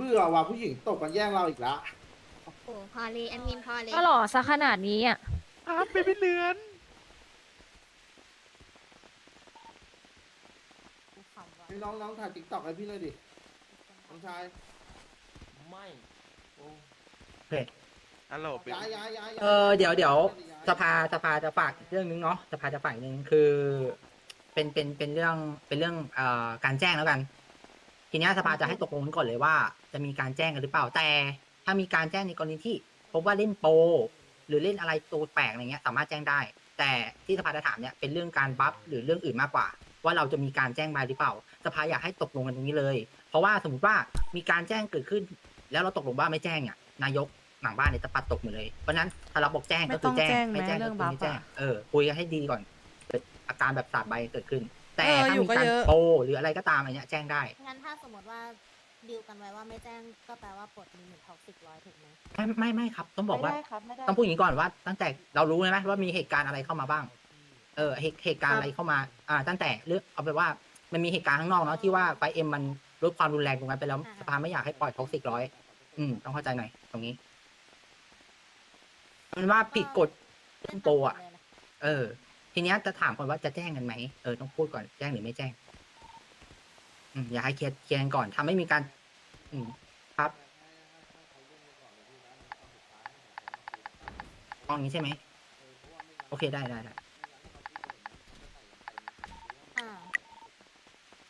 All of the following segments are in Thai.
เบื่อว่ะผู้หญิงตกกันแย่งเราอีกแล้วโอ้โหพอเลยแอดมินพอเลยก็หล่อซะขนาดนี้อะครับเป็นพี่เลือนพี่น้องน้องถ่ายติ๊กต็อกให้พี่หน่อยดิน้องชายไม่โอ้ฮัลโหลเป็นย้ายย้ายย้ายเออเดี๋ยวเดี๋ยวย้สภาสภาจะฝากเรื่องนึงเนาะสภาจะฝากอีกนึงคือ เป็นเป็นเป็นเรื่องเป็นเรื่องเอ่อการแจ้งแล้วกัน ทีเนี้ยสภาจะให้ตกลงกันก่อนเลยว่า จะมีการแจ้งกันหรือเปล่าแต่ ถ้ามีการแจ้งในกรณีที่พบว่าเล่นโปรหรือเล่นอะไรตัวแปลกอะไรเงี้ยสามารถแจ้งได้ แต่ที่สภาจะถามเนี่ยเป็นเรื่องการบัฟหรือเรื่องอื่นมากกว่า ว่าเราจะมีการแจ้งมาหรือเปล่า สภาอยากให้ตกลงกันตรงนี้เลย เพราะว่าสมมติว่ามีการแจ้งเกิดขึ้น แล้วเราตกลงว่าไม่แจ้งเนี่ยนายกหลังบ้านเนี่ยจะปัดตกหมดเลยเพราะฉะนั้นถ้าเราบอกแจ้งก็คือแจ้งไม่ต้องแจ้งไม่แจ้งแม้ก็เรื่องคือไม่แจ้งบัฟอะเออคุยกันให้ดีก่อนเกิดอาการแบบสาดใบเกิดขึ้น แต่เออถ้าอยู่มีก็การเยอะโปรหรืออะไรก็ตามอะไรเนี้ยแจ้งได้ งั้นถ้าสมมติว่าดีลกันไว้ว่าไม่แจ้งก็แปลว่าปลดลิมิตท็อกซิกร้อยถูกไหมไม่ไม่ไม่ครับ ต้องบอกว่าไม่ได้ครับไม่ได้ต้องพูดอย่างนี้ก่อนว่า ตั้งแต่เรารู้เลยไหมว่ามีเหตุการณ์อะไรเข้ามาบ้าง เออเหตุเหตุการณ์อะไรเข้ามา อ่า ตั้งแต่เรื่องเอาไปนว่ามันมีเหตุการณ์ข้างนอกเนาะที่ว่าไฟเอ็มมันลดความรุนแรงตรงนั้นไปแล้วสภาไม่อยากให้ปล่อยท็อกซิกร้อยอืมต้องเข้าใจหน่อยตรงนี้มันว่าผิดกฎเรื่องโปรอะเลยนเออ ทีเนี้ยจะถามก่อนว่าจะแจ้งกันไหมเออต้องพูดก่อนแจ้งหรือไม่แจ้ง อืมอยากให้เคลียร์เคลียร์กันก่อนทำไม่มีการ อืมครับเอาอย่างนี้ใช่ไหมโอเคได้ได้ได้อ่า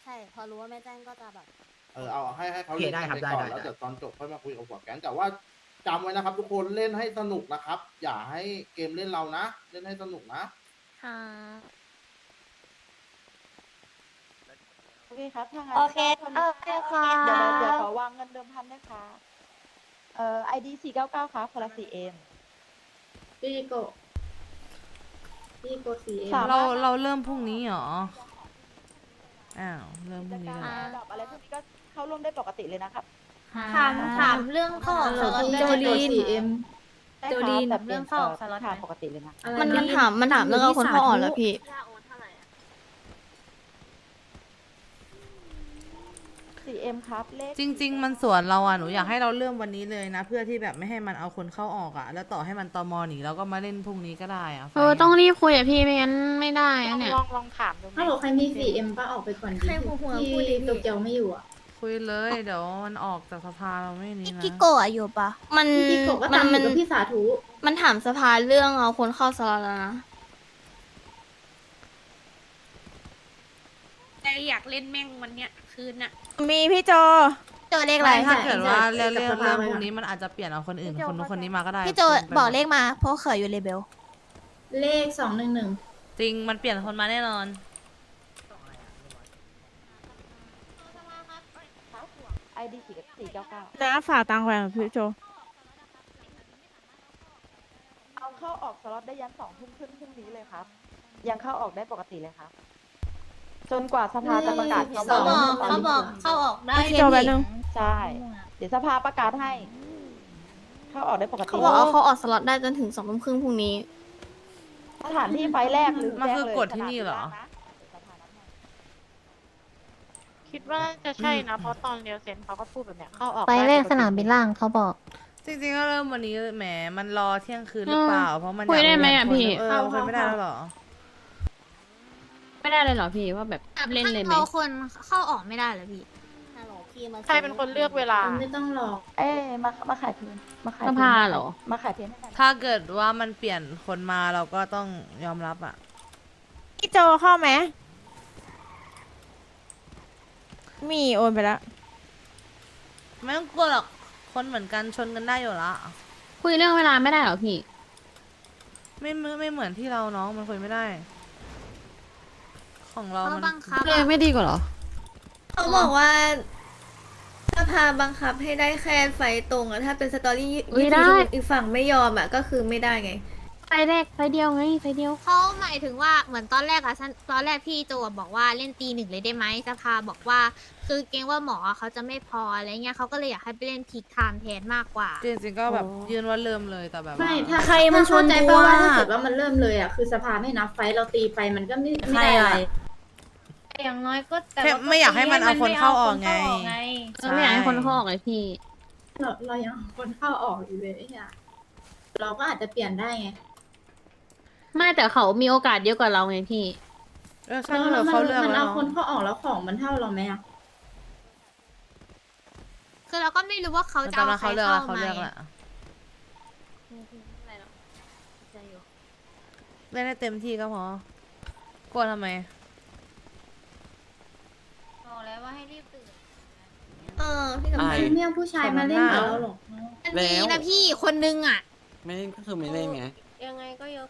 ใช่พอรู้ว่าไม่แจ้งก็จะแบบ เออเอาให้ให้เขาโอเคเล่นได้กันครับไปได้ก่อนได้ แล้วได้เดี๋ยวตอนจบค่อยมาคุยกับหัวแก๊งแต่ว่าจำไว้นะครับ ทุกคนเล่นให้สนุกนะครับ อย่าให้เกมเล่นเรานะ เล่นให้สนุกนะ ค่ะโอเคครับถ้างั้นโอเคก็โอเคค่ะเดี๋ยวเดี๋ยวเดี๋ยวขอวางเงินเดิมพันนะคะเอ่อ ID สี่เก้าเก้าครับคนละสี่เอ็ม พี่โกะพี่โกสีเองสาม เราเราเริ่มพรุ่งนี้เหรอ อ้าว เริ่มพกิรุ่จงนี้การเลยระดับอะไรพวกนี้ก็เข้าร่วมได้ปกติเลยนะครับ ถามถามเรื่องข้อเอสอล็อตพี่ได้โจไหม ลีนเอ็ม ได้โจครับลีนแต่ป็เรื่องเข้าสล็อตไหมถามปกติเลยนะอะไรมันนะมันถามมันถามเรื่องเอาคนเข้าออกแล้วพี่สี่เอ็มครับเลขจริง ๆ มันสวนเราอะหนูอยากให้เราเริ่มวันนี้เลยนะ เพื่อที่แบบไม่ให้มันเอาคนเข้าออกอะ แล้วต่อให้มันตอมอหนีเราก็มาเล่นพรุ่งนี้ก็ได้อะเออ ต้องรีบคุยอะพี่ไม่งั้นไม่ได้อะเนี่ย ลองลองถามดูไหม ถ้าบอกใครมีสีเอ็มก็ออกไปก่อนดีใครหัวหัวพูดดิที่พี่โตเกียวไม่อยู่อะ คุยเลย เดี๋ยวมันออกจากสภาเราไม่นี้นะกิโกะอยู่ปะมันพี่โกะก็มัตามอมัยู่กับพี่สาธุมันถามสภาเรื่องเอาคนเข้าสล็อตแล้วนะแต่อยากเล่นแม่งวันเนี้ยคืนน่ะ มีพี่โจเจอเลขอะไร ถ้าคะเกิดว่าเรื่องกับเรื่องสภาเรื่องไว้พก่วอกนนี้มันอาจจะเปลี่ยนเอาคนอื่นคนนู้นคนนี้มาก็ได้พี่โจบอกเลขมาเพราะเขยอยู่เลเบล เลขสองหนึ่งหนึ่งจริงมันเปลี่ยนคนมาแน่นอน ไอดีสี่สี่เก้าเก้าแล้วฝากตังค์ไว้พี่โจ เอาเข้าออกสล็อตได้ยันสองทุ่มครึ่งพรุ่งนี้เลยครับ ยังเข้าออกได้ปกติเลยครับ จนกว่าสภาจะประกาศสองเขาบอกเข้าออกได้พี่โจแบบนึงใช่ เดี๋ยวสภาประกาศให้ เข้าออกได้ปกติเขาบอกเอาเขาออกสล็อตได้จนถึงสองทุ่มครึ่งพรุ่งนี้ สถานที่ไฟล์แรกหรือมันแจ้งคือเลยกฎที่นี่เหรอขนาดสภานัดหน่อย คิดว่าจะใช่นะ เพราะตอนเรียวเซนเขาก็พูดแบบเนี้ยเข้าออกไปเลขด้ปติสนามบินล่างเขาบอก จริงๆก็เริ่มวันนี้แหมมันรอเที่ยงคืนหรือเปล่า เพราะมันคุยได้ไหมากอะเรีนพี่ เออคุยไม่ได้แล้วเหรอ ไม่ได้เลยเหรอพี่ว่าแบบเล่นเลยไหมเขาคนเข้าออกไม่ได้เลยพี่ฮัลโหลพี่มาใครเป็นคนเลือกเวลา ไม่ต้องหรอกเอ้ยมามาขายเพลงมาขายสเพลงภาเหรอ มาขายเพลงให้หน่อยถ้าเกิดว่ามันเปลี่ยนคนมาเราก็ต้องยอมรับอะพี่โจเข้าไหม มีโอนไปแล้ว ไม่ต้องกลัวหรอก คนเหมือนกันชนกันได้อยู่ละคุยเรื่องเวลาไม่ได้เหรอพี่ ไม่ไม่ไม่เหมือนที่เราน้องมันคุยไม่ได้ ของเราเขามันบังคับเลยไม่ดีกว่าเหรอ เขาบอกว่าสภาบังคับให้ได้แค่ไฟตรงอะถ้าเป็นสตอรี่อุ๊ยยี่สิบได้ชั่วโมงอีกฝั่งไม่ยอมอะก็คือไม่ได้ไง ไฟแรกไฟเดียวไงไฟเดียว เขาหมายถึงว่าเหมือนตอนแรกอะฉันตอนแรกพี่โจอะบอกว่าเล่นตีหนึ่งเลยได้ไหมสภาบอกว่า คือเกรงว่าหมอเขาจะไม่พออะไรเงี้ยเขาก็เลยอยากให้ไปเล่นพีคไทม์แทนมากกว่า จริงๆก็แบบยืนว่าเริ่มเลยแต่แบบไม่ว่าถ้าใครมันชนเข้าใจกูป่ะว่าอะถ้าเกิดว่ามันเริ่มเลยอะคือสภาไม่นับไฟท์เราตีไปมันก็ไม่ไม่ได้อะไร อย่างน้อยก็แต่แค่ว่าไม่อยากให้มันเอาคนเข้าออกไง เราไม่อยากให้คนเขาออกเลยพี่ เราเรายังเอาคนเข้าออกอยู่เลยอะเราก็อาจจะเปลี่ยนได้ไง ไม่แต่เขามีโอกาสเยอะกว่าเราไงพี่ เออช่างเถอะเขาเลือกมันแล้วเอาคนเข้าออกแล้วของมันเท่าเราไหมอะคือเราก็ไม่รู้ว่าเขามันจะเอาตามมาใครเขาเลือกเข้าแล้วเขามาเลือกแล้วเล่นให้เต็มที่ก็พอกลัวทำไม บอกแล้วว่าให้รีบตื่นเออพี่กับไอ้แม่ไม่เอาผู้ชายมาเล่นกับเราหรอกเนอะมันแล้มีวนะพี่คนนึงอะ ไม่เล่นก็คือไม่เล่นไง ยังไงก็เยอะ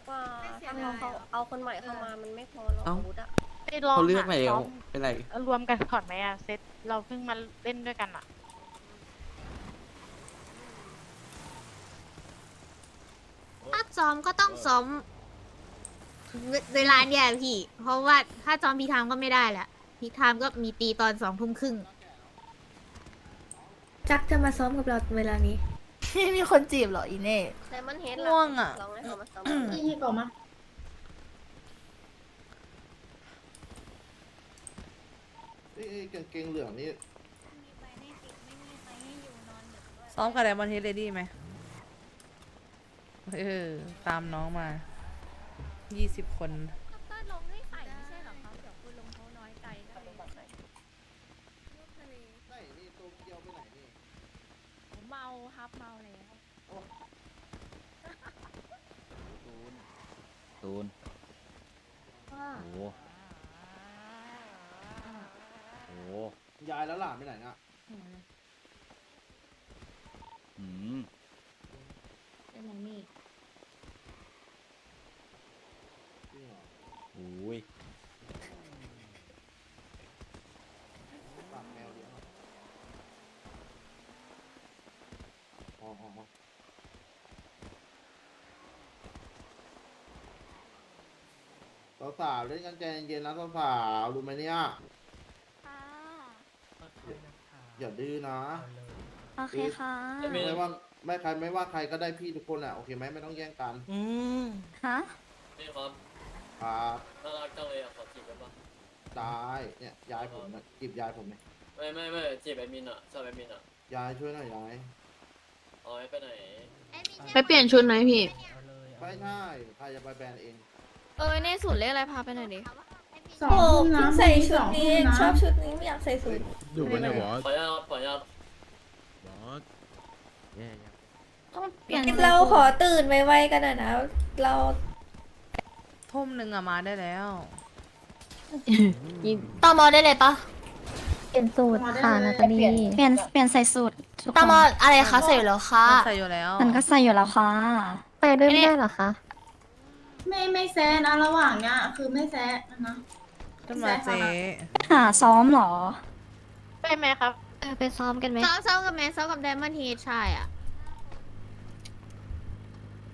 กว่าถ้าเขาเอาคนใหม่เข้ามามันไม่พอหรอกเอ้า อาวุธอะไปลองเขาเลือกหาแล้วซ้อมเป็นไรรวมกันก่อนไหมอะเซตเราเพิ่งมาเล่นด้วยกันอะถ้าซ้อมก็ต้องซ้อมเวเวลาเนี่ยพี่ เพราะว่าถ้าซ้อมพีทามก็ไม่ได้แหละพีทามก็มีตีตอนสองทุ่มครึ่งจักจะมาซ้อมกับเราเวลานี้มีคนจีบเหรออีเน่แต่มันเห็นง่วงอะ ลองให้เขามาซ้อมนี่ให้ก่อนมา อ้ยเอ้ยกางเกงเหลืองนี่ซ้อมกับไดมอนเฮดเลดี้ไหมเออ ตามน้องมา ยี่สิบคนก็ลงให้ใส่ไม่ใช่หรอคะเดี๋ยวคุณลงเขาน้อยใจก็เลยไหนนี่โตเกียวไปไหนนี่เมาครับเมาแล้ว ตูนโอ้โหโอ้โห ยายแล้วหลานไปไหนน่ะอืมเป็นมันนี่จริงเหรอโอ้ยฝากแมวเลี้ยงเหรออ๋ออ๋ออ๋อสาวๆเล่นกันใจเย็นๆนะสาวๆรู้ไหมเนี่ย อย่าดื้อนะโอเคค่ะ ไม่ว่าไม่ใครไม่ว่าใครก็ได้พี่ทุกคนอะโอเคไหมไม่ต้องแย่งกันอืมฮะนี่ครับครับน่ารักจังเลยอะขอจีบได้ปะได้เนี่ยยายผมนะจีบยายผมเนี่ยไม่ไม่ไม่จีบแอดมินอะชอบแอดมินอะยายช่วยหน่อยยายเอาไปไหนไปเปลี่ยนชุดไหมพี่ ไม่ใช่ใครจะไปแบนเอง เออในสุดเลขอะไรพาไปหน่อยดิ สองโอ้ทุ่มนะเพิ่งใส่ชุดสองนี้ทุ่มนะชอบชุดนี้ไม่อยากใส่สูทอยู่กันเนี่ยบอสขออนุญาตขออนุญาตบอสแย่ยังต้องเปลี่ยนเราขอตื่นไวๆกันหน่อยนะ เราทุ่มหนึ่งอะมาได้แล้วตอมอได้เลยปะเปลี่ยนสูตรค่ะนาตาลีเปลี่ยนเปลี่ยนใส่สูตรตอมออะไรคะใส่อยู่แล้วค่ะใส่อยู่แล้วมันก็ใส่อยู่แล้วค่ะไปด้วยไม่ได้เหรอคะ ไม่ไม่แซะนะระหว่างเนี้ยคือไม่แซะนะ ขึ้นมาเจ๊หาซ้อมหรอ ไปไหมครับเออไปซ้อมกันไหม ซ้อมซ้อมกับแมนซ้อมกับไดมอนด์เฮดใช่อะ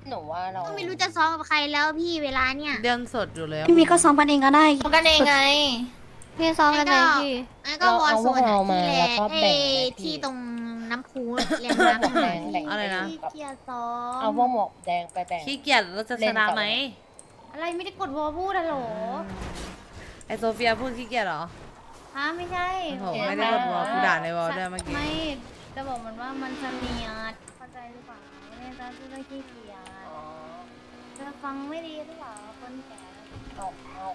หนูว่าเราก็ไม่รู้จะซ้อมกับใครแล้วพี่เวลาเนี่ย เดือนสดอยู่แล้วพี่มีก็ซ้อมกันเองก็ได้ ซ้อมกันเองไง พี่ซ้อมกันไหนพี่งั้นก็วอลโซนอะที่แลเอ้ที่ตรงน้ำพุเรียงน้ำหน่อยอะไรนะ ที่เกียร์ซ้อมเอาพวกหมวกแดงไปแต่ง ขี้เกียจเราจะชนะไหม อะไรไม่ได้กดวอลพูดอะโหล ไอโซเฟียพูดขี้เกียจเหรอ ฮะไม่ใช่โอ้โหไม่ได้กดวอลกูด่าในวอลด้วยเมื่อกี้ ไม่จะบอกมันว่ามันจะเนียดเข้าใจหรือเปล่าเนี่ยจะจะขี้เกียจจะฟังไม่ดีหรือเปล่าคนแก่เอาเอา